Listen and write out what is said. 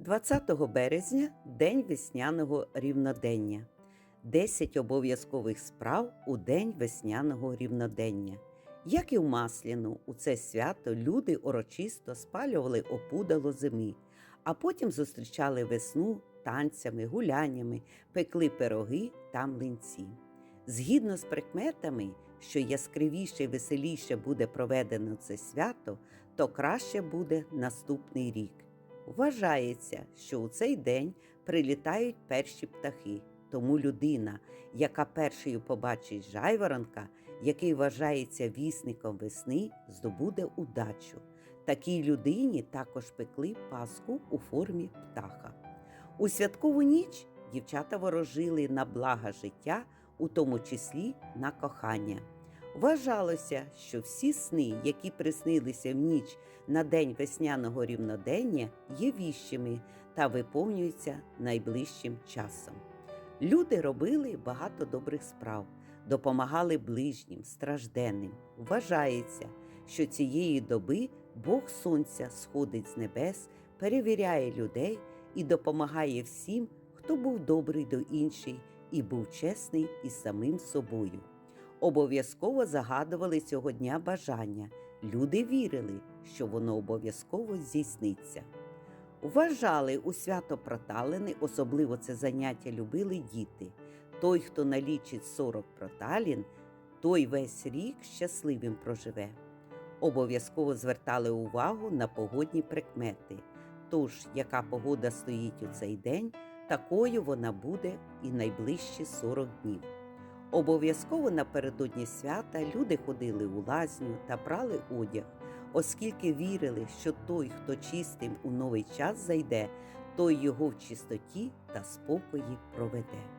20 березня День весняного рівнодення. 10 обов'язкових справ у День весняного рівнодення. Як і в Масляну, у це свято люди урочисто спалювали опудало зими, а потім зустрічали весну танцями, гуляннями, пекли пироги та млинці. Згідно з прикметами, що яскравіше і веселіше буде проведено це свято, то краще буде наступний рік. Вважається, що у цей день прилітають перші птахи. Тому людина, яка першою побачить жайворонка, який вважається вісником весни, здобуде удачу. Такій людині також пекли паску у формі птаха. У святкову ніч дівчата ворожили на блага життя, у тому числі на кохання. Вважалося, що всі сни, які приснилися в ніч на день весняного рівнодення, є віщими та виповнюються найближчим часом. Люди робили багато добрих справ, допомагали ближнім, стражденним. Вважається, що цієї доби Бог Сонця сходить з небес, перевіряє людей і допомагає всім, хто був добрий до інших і був чесний із самим собою. Обов'язково загадували цього дня бажання. Люди вірили, що воно обов'язково здійсниться. Вважали у свято проталини, особливо це заняття любили діти. Той, хто налічить 40 проталін, той весь рік щасливим проживе. Обов'язково звертали увагу на погодні прикмети. Тож, яка погода стоїть у цей день, такою вона буде і найближчі 40 днів. Обов'язково напередодні свята люди ходили у лазню та брали одяг, оскільки вірили, що той, хто чистим у новий час зайде, той його в чистоті та спокої проведе.